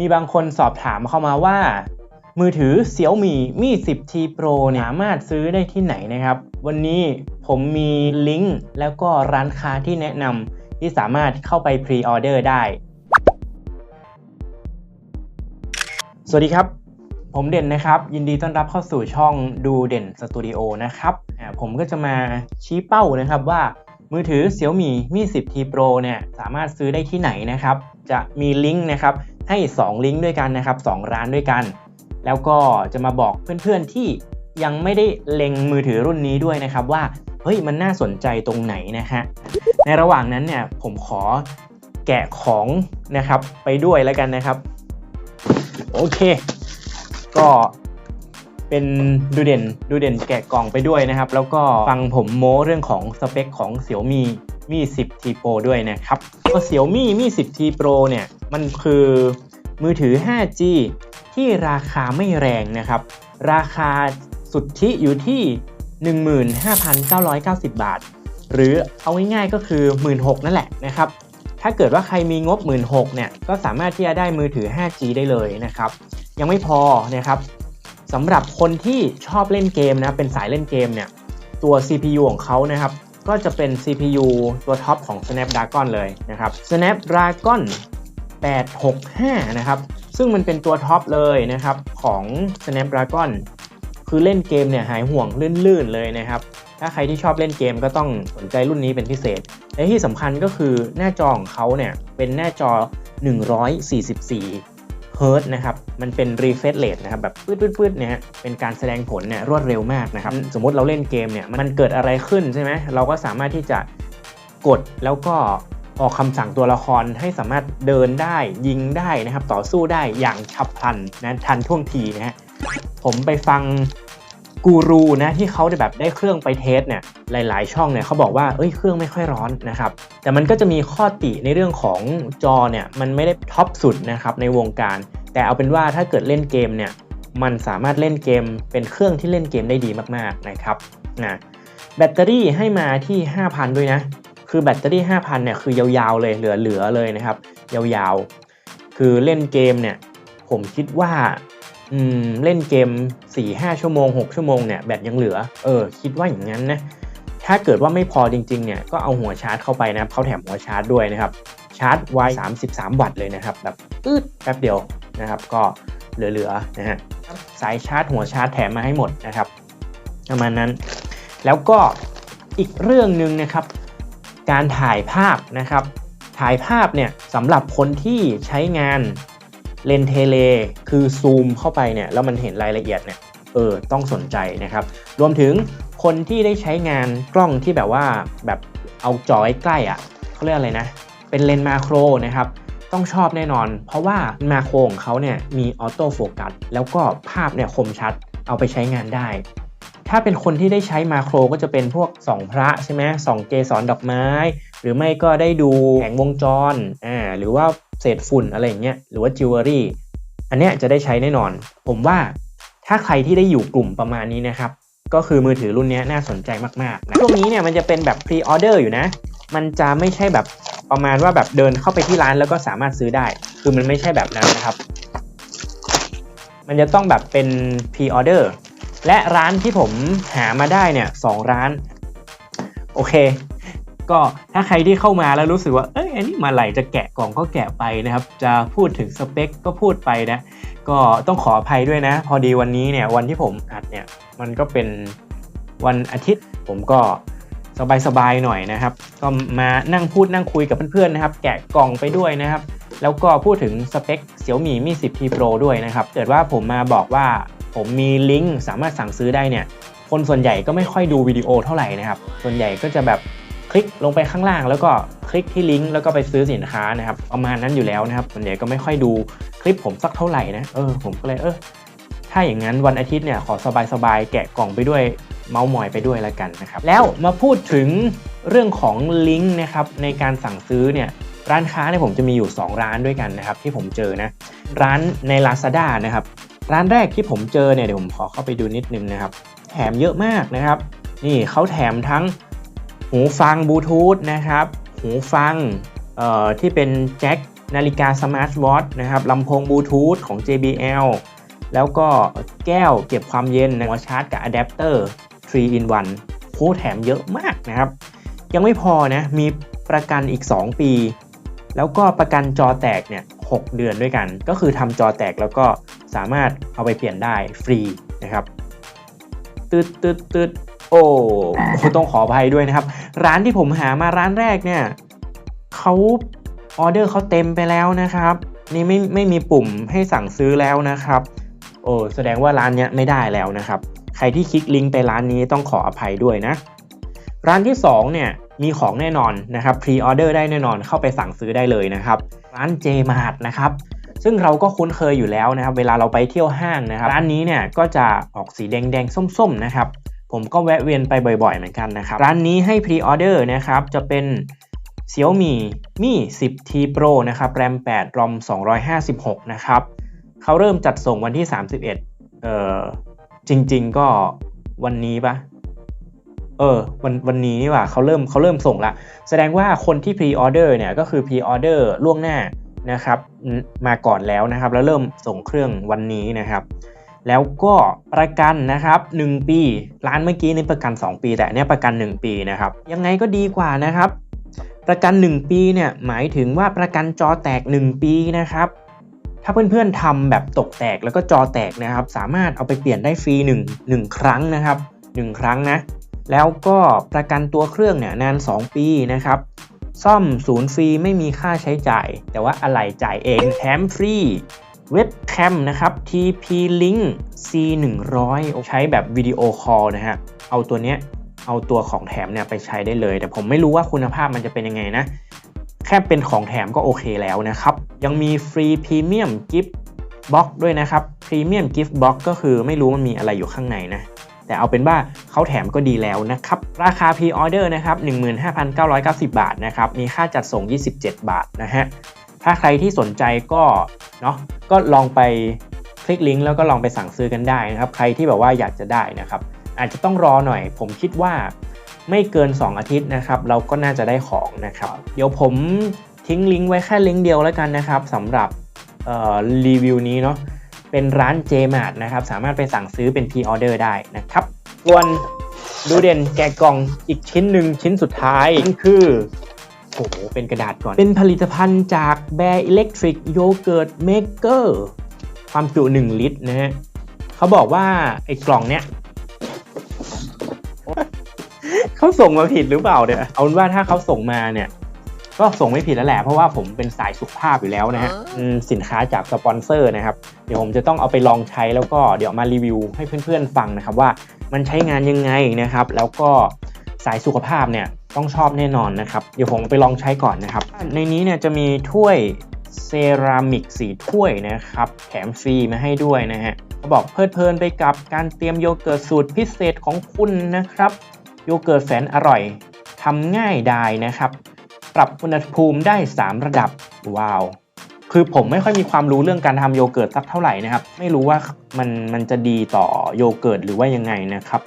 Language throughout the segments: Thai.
มีบางคนสอบถามเข้ามาว่า มือถือ Xiaomi Mi 10T Pro เนี่ยสามารถซื้อได้ที่ไหนนะครับ วันนี้ผมมีลิงก์แล้วก็ร้านค้าที่แนะนำที่สามารถเข้าไปพรีออเดอร์ได้ สวัสดีครับผมเด่นนะครับ ยินดีต้อนรับเข้าสู่ช่องดูเด่นสตูดิโอนะครับผมก็จะมาชี้เป้านะครับว่ามือถือ Xiaomi Mi 10T Pro เนี่ยสามารถซื้อได้ที่ไหนนะครับ จะมีลิงก์นะครับ ให้ 2 ลิงก์ด้วยกันนะครับ 2 ร้านด้วยกัน แล้วก็จะมาบอกเพื่อนๆที่ยังไม่ได้เล็งมือถือรุ่นนี้ด้วยนะครับว่าเฮ้ยมันน่าสนใจตรงไหนนะฮะในระหว่างนั้นเนี่ยผมขอแกะของนะครับไปด้วยแล้วกันนะครับ โอเค ก็เป็นดูเด่นดูเด่นแกะกล่องไปด้วยนะครับ แล้วก็ฟังผมโม้เรื่องของสเปคของ Xiaomi Mi 10T Pro ด้วยนะครับก็ Xiaomi Mi 10T Pro เนี่ยมันคือมือถือ 5G ที่ราคาไม่แรงนะครับ ราคาสุทธิอยู่ที่ 15,990 บาท หรือเอาง่ายๆก็คือ 16,000นั่นแหละนะครับ ถ้าเกิดว่าใครมีงบ 16,000เนี่ยก็สามารถที่จะได้มือถือ 5G ได้เลยนะครับ ยังไม่พอนะครับสำหรับคนที่ชอบเล่นเกมนะเป็นสายเล่นเกมเนี่ยตัว CPU ของเขานะครับ ก็จะเป็น CPU ตัวท็อปของ Snapdragon เลยนะครับ Snapdragon 865 นะครับ ซึ่งมันเป็นตัวท็อปเลยนะครับของ Snapdragon คือเล่นเกมเนี่ยหายห่วงลื่นๆเลยนะครับ ถ้าใครที่ชอบเล่นเกมก็ต้องสนใจรุ่นนี้เป็นพิเศษ และที่สำคัญก็คือหน้าจอของเขาเนี่ยเป็นหน้าจอ 144 เฮิร์ตนะครับ มันเป็น refresh rate นะครับ แบบปืดๆเนี่ยเป็นการแสดงผลเนี่ยรวดเร็วมากนะครับ สมมติเราเล่นเกมเนี่ย มันเกิดอะไรขึ้นใช่ไหม เราก็สามารถที่จะกดแล้วก็ออกคำสั่งตัวละครให้สามารถเดินได้ยิงได้นะครับ ต่อสู้ได้อย่างฉับพลันนะทันท่วงทีนะฮะผมไปฟัง กูรูนะที่เขาได้แบบได้เครื่องไปเทสเนี่ยหลาย ๆ ช่องเนี่ยเขาบอกว่าเอ้ยเครื่องไม่ค่อยร้อนนะครับแต่มันก็จะมีข้อติในเรื่องของจอเนี่ยมันไม่ได้ท็อปสุดนะครับในวงการ แต่เอาเป็นว่าถ้าเกิดเล่นเกมเนี่ยมันสามารถเล่นเกมเป็นเครื่องที่เล่นเกมได้ดีมากๆนะครับนะแบตเตอรี่ให้มาที่ 5,000 ด้วยนะ คือแบตเตอรี่ 5,000เนี่ยคือยาวๆเลยเหลือๆเลยนะครับ ยาวๆ คือเล่นเกมเนี่ยผมคิดว่า เล่นเกม 4-5 ชั่วโมง 6 ชั่วโมงเนี่ยแบตยังเหลือ เออ คิดว่าอย่างนั้นนะ ถ้าเกิดว่าไม่พอจริงๆ เนี่ยก็เอาหัวชาร์จเข้าไปนะครับเขาแถมหัวชาร์จด้วยนะครับ ชาร์จไว้ 33 วัตต์เลยนะครับ แบบอืดแป๊บเดียวนะครับ ก็เหลือๆนะฮะ สายชาร์จหัวชาร์จแถมมาให้หมดนะครับ ประมาณนั้น แล้วก็อีกเรื่องหนึ่งนะครับ การถ่ายภาพนะครับ ถ่ายภาพเนี่ยสำหรับคนที่ใช้งาน เลนเทเลคือซูมเข้าไปเนี่ยแล้วมันเห็นรายละเอียดเนี่ยเออต้องสนใจนะครับ รวมถึงคนที่ได้ใช้งานกล้องที่แบบว่าแบบเอาจอยใกล้ๆอะเขาเรียกอะไรนะ เป็นเลนมาโครนะครับ ต้องชอบแน่นอน เพราะว่ามาโครของเขาเนี่ยมีออโต้โฟกัสแล้วก็ภาพเนี่ยคมชัดเอาไปใช้งานได้ ถ้าเป็นคนที่ได้ใช้มาโครก็จะเป็นพวกส่องพระใช่ไหมส่องเกสรดอกไม้ หรือไม่ก็ได้ดูแผงวงจรอ่าหรือว่า เศษฝุ่นอะไรอย่างเงี้ยหรือว่าจิวเวลรี่อันเนี้ยจะได้ใช้แน่นอน ผมว่าถ้าใครที่ได้อยู่กลุ่มประมาณนี้นะครับ ก็คือมือถือรุ่นนี้น่าสนใจมากๆนะช่วงนี้เนี่ยมันจะเป็นแบบพรีออเดอร์อยู่นะ มันจะไม่ใช่แบบประมาณว่าแบบเดินเข้าไปที่ร้านแล้วก็สามารถซื้อได้ คือมันไม่ใช่แบบนั้นนะครับ มันจะต้องแบบเป็นพรีออเดอร์และร้านที่ผมหามาได้เนี่ยสองร้าน โอเค ก็ถ้าใครที่เข้ามาแล้วรู้สึกว่าเอ้ยอันนี้มาไหลจะแกะกล่องก็แกะไปนะครับ จะพูดถึงสเปคก็พูดไปนะ ก็ต้องขออภัยด้วยนะ พอดีวันนี้เนี่ยวันที่ผมอัดเนี่ยมันก็เป็นวันอาทิตย์ผมก็สบายๆหน่อยนะครับ ก็มานั่งพูดนั่งคุยกับเพื่อนๆนะครับ แกะกล่องไปด้วยนะครับ แล้วก็พูดถึงสเปค Xiaomi Mi 10T Pro ด้วยนะครับ เกิดว่าผมมาบอกว่าผมมีลิงก์สามารถสั่งซื้อได้เนี่ย คนส่วนใหญ่ก็ไม่ค่อยดูวิดีโอเท่าไหร่นะครับ ส่วนใหญ่ก็จะแบบ คลิกลงไปข้างล่าง แล้วก็คลิกที่ลิงก์แล้วก็ไปซื้อสินค้านะครับประมาณนั้นอยู่แล้วนะครับส่วนใหญ่ก็ไม่ค่อยดูคลิปผมสักเท่าไหร่นะเออผมก็เลยเออถ้าอย่างนั้นวันอาทิตย์เนี่ยขอสบายๆแกะกล่องไปด้วยเมาส์มอยไปด้วยแล้วกันนะครับแล้วมาพูดถึงเรื่องของลิงก์นะครับในการสั่งซื้อเนี่ยร้านค้าเนี่ยผมจะมีอยู่ 2 ร้านด้วยกันนะครับที่ผมเจอนะร้านใน Lazada นะครับร้านแรกที่ผมเจอเนี่ยเดี๋ยวผมขอเข้าไปดูนิดนึงนะครับแถมเยอะมากนะครับ นี่เขาแถมทั้ง หูฟังบลูทูธนะครับ หูฟังที่เป็นแจ็คนาฬิกาสมาร์ทวอทนะครับลำโพงบลูทูธของ JBL แล้วก็แก้วเก็บความเย็นนะหัวชาร์จกับอะแดปเตอร์3 in 1โค้แถมเยอะมากนะครับ ยังไม่พอนะ มีประกันอีก 2 ปี แล้วก็ประกันจอแตกเนี่ย6เดือนด้วยกัน ก็คือทำจอแตกแล้วก็สามารถเอาไปเปลี่ยนได้ฟรีนะครับตึดตึดตึด โอ้ต้องขออภัยด้วยนะครับ ร้านที่ผมหามาร้านแรกเนี่ยเขาออเดอร์เขาเต็มไปแล้วนะครับ นี่ไม่ไม่มีปุ่มให้สั่งซื้อแล้วนะครับโอ้แสดงว่าร้านเนี้ยไม่ได้แล้วนะครับ ใครที่คลิกลิงก์ไปร้านนี้ต้องขออภัยด้วยนะ ร้านที่2เนี่ยมีของแน่นอนนะครับพรีออเดอร์ได้แน่นอนเข้าไปสั่งซื้อได้เลยนะครับ ร้าน J Mart นะครับซึ่งเราก็คุ้นเคยอยู่แล้วนะครับ เวลาเราไปเที่ยวห้างนะครับ ร้านนี้เนี่ยก็จะออกสีแดงๆ ส้มๆนะครับ ผมก็แวะเวียนไปบ่อยๆเหมือนกันนะครับ ร้านนี้ให้พรีออเดอร์นะครับจะเป็น Xiaomi Mi 10 T Pro นะครับ RAM 8 ROM 256 นะครับเขาเริ่มจัดส่งวันที่ 31 เอ่อ จริง ๆ ก็วันนี้ปะเออ วันวันนี้นี่ว่าเขาเริ่มเขาเริ่มส่งละ แสดงว่าคนที่พรีออเดอร์เนี่ยก็คือพรีออเดอร์ล่วงหน้านะครับ มาก่อนแล้วนะครับ แล้วเริ่มส่งเครื่องวันนี้นะครับ แล้วก็ประกันนะครับ 1 ปี ร้านเมื่อกี้นี่ประกัน 2 ปี แต่อันเนี้ยประกัน 1 ปีนะครับ ยังไงก็ดีกว่านะครับ ประกัน 1 ปีเนี่ยหมายถึงว่าประกันจอแตก 1 ปีนะครับ ถ้าเพื่อนๆทำแบบตกแตกแล้วก็จอแตกนะครับ สามารถเอาไปเปลี่ยนได้ฟรี1 1 ครั้งนะครับ 1 ครั้งนะ แล้วก็ประกันตัวเครื่องเนี่ยนาน 2 ปีนะครับ ซ่อมศูนย์ฟรีไม่มีค่าใช้จ่าย แต่ว่าอะไรจ่ายเองแถมฟรี เว็บแคมนะครับ TP Link C 1 0 0ใช้แบบวิดีโอคอลนะฮะ เอาตัวเนี้ย เอาตัวของแถมเนี่ยไปใช้ได้เลย แต่ผมไม่รู้ว่าคุณภาพมันจะเป็นยังไงนะ แค่เป็นของแถมก็โอเคแล้วนะครับ ยังมีฟรีพรีเมียมกิฟต์บ็อกด้วยนะครับพรีเมียมกิฟต์บ็อกก็คือไม่รู้มันมีอะไรอยู่ข้างในนะแต่เอาเป็นว่าเขาแถมก็ดีแล้วนะครับ ราคาพรีออเดอร์นะครับ 15,990 บาทนะครับ มีค่าจัดส่ง 27 บาทนะฮะ ถ้าใครที่สนใจก็เนาะก็ลองไปคลิกลิงก์แล้วก็ลองไปสั่งซื้อกันได้นะครับใครที่แบบว่าอยากจะได้นะครับอาจจะต้องรอหน่อย ผมคิดว่าไม่เกิน 2 อาทิตย์นะครับ เราก็น่าจะได้ของนะครับ เดี๋ยวผมทิ้งลิงก์ไว้แค่ลิงก์เดียวแล้วกันนะครับสำหรับรีวิวนี้เนาะเป็นร้าน JMart นะครับ สามารถไปสั่งซื้อเป็นพีออเดอร์ได้นะครับส่วนดูเด่นแกะกล่องอีกชิ้นหนึ่งชิ้นสุดท้ายนั่นคือ เป็นกระดาษก่อน เป็นผลิตภัณฑ์จากแบร์อิเล็กทริกโยเกิร์ตเมเกอร์ความจุ 1 ลิตรนะฮะเขาบอกว่าไอ้กล่องเนี้ยเขาส่งมาผิดหรือเปล่าเนี่ยเอาเป็นว่าถ้าเขาส่งมาเนี่ย ก็ส่งไม่ผิดแล้วแหละ เพราะว่าผมเป็นสายสุขภาพอยู่แล้วนะฮะอืมสินค้าจากสปอนเซอร์นะครับ เดี๋ยวผมจะต้องเอาไปลองใช้แล้วก็เดี๋ยวมารีวิวให้เพื่อนๆฟังนะครับว่ามันใช้งานยังไงนะครับ แล้วก็สายสุขภาพเนี่ย ต้องชอบแน่นอนนะครับ เดี๋ยวผมไปลองใช้ก่อนนะครับ ในนี้เนี่ยจะมีถ้วยเซรามิกสีถ้วยนะครับ แถมฟรีมาให้ด้วยนะฮะเขาบอกเพลิดเพลินไปกับการเตรียมโยเกิร์ตสูตรพิเศษของคุณนะครับ โยเกิร์ตแสนอร่อยทำง่ายดายนะครับ ปรับอุณหภูมิได้ 3 ระดับ ว้าว คือผมไม่ค่อยมีความรู้เรื่องการทำโยเกิร์ตสักเท่าไหร่นะครับ ไม่รู้ว่ามันมันจะดีต่อโยเกิร์ตหรือว่ายังไงนะครับ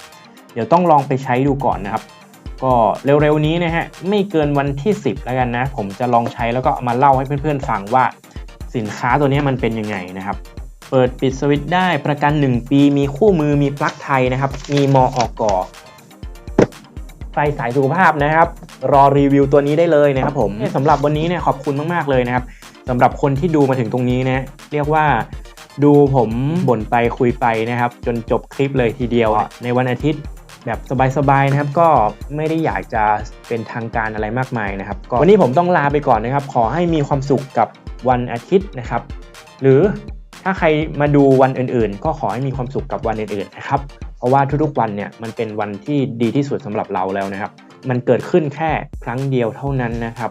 เดี๋ยวต้องลองไปใช้ดูก่อนนะครับ ก็เร็วๆนี้นะฮะไม่เกินวันที่ 10 แล้วกันนะ ผมจะลองใช้แล้วก็มาเล่าให้เพื่อนๆฟังว่าสินค้าตัวนี้มันเป็นยังไงนะครับ เปิดปิดสวิตช์ได้ประกัน 1 ปีมีคู่มือมีปลั๊กไทยนะครับ มีมออกก่อไฟสายสุขภาพนะครับ รอรีวิวตัวนี้ได้เลยนะครับผมสำหรับวันนี้เนี่ยขอบคุณมากๆเลยนะครับสำหรับคนที่ดูมาถึงตรงนี้นะเรียกว่าดูผมบ่นไปคุยไปนะครับ จนจบคลิปเลยทีเดียวในวันอาทิตย์ แบบสบายๆนะครับ ก็ไม่ได้อยากจะเป็นทางการอะไรมากมายนะครับก็วันนี้ผมต้องลาไปก่อนนะครับ ขอให้มีความสุขกับวันอาทิตย์นะครับ หรือถ้าใครมาดูวันอื่นๆ ก็ขอให้มีความสุขกับวันอื่นๆนะครับ เพราะว่าทุกๆวันเนี่ยมันเป็นวันที่ดีที่สุดสำหรับเราแล้วนะครับ มันเกิดขึ้นแค่ครั้งเดียวเท่านั้นนะครับ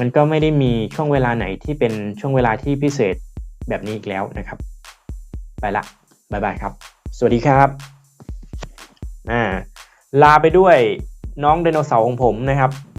มันก็ไม่ได้มีช่วงเวลาไหนที่เป็นช่วงเวลาที่พิเศษแบบนี้อีกแล้วนะครับ ไปละบายบายครับ สวัสดีครับ อ่าลาไปด้วยน้องไดโนเสาร์ของผมนะครับ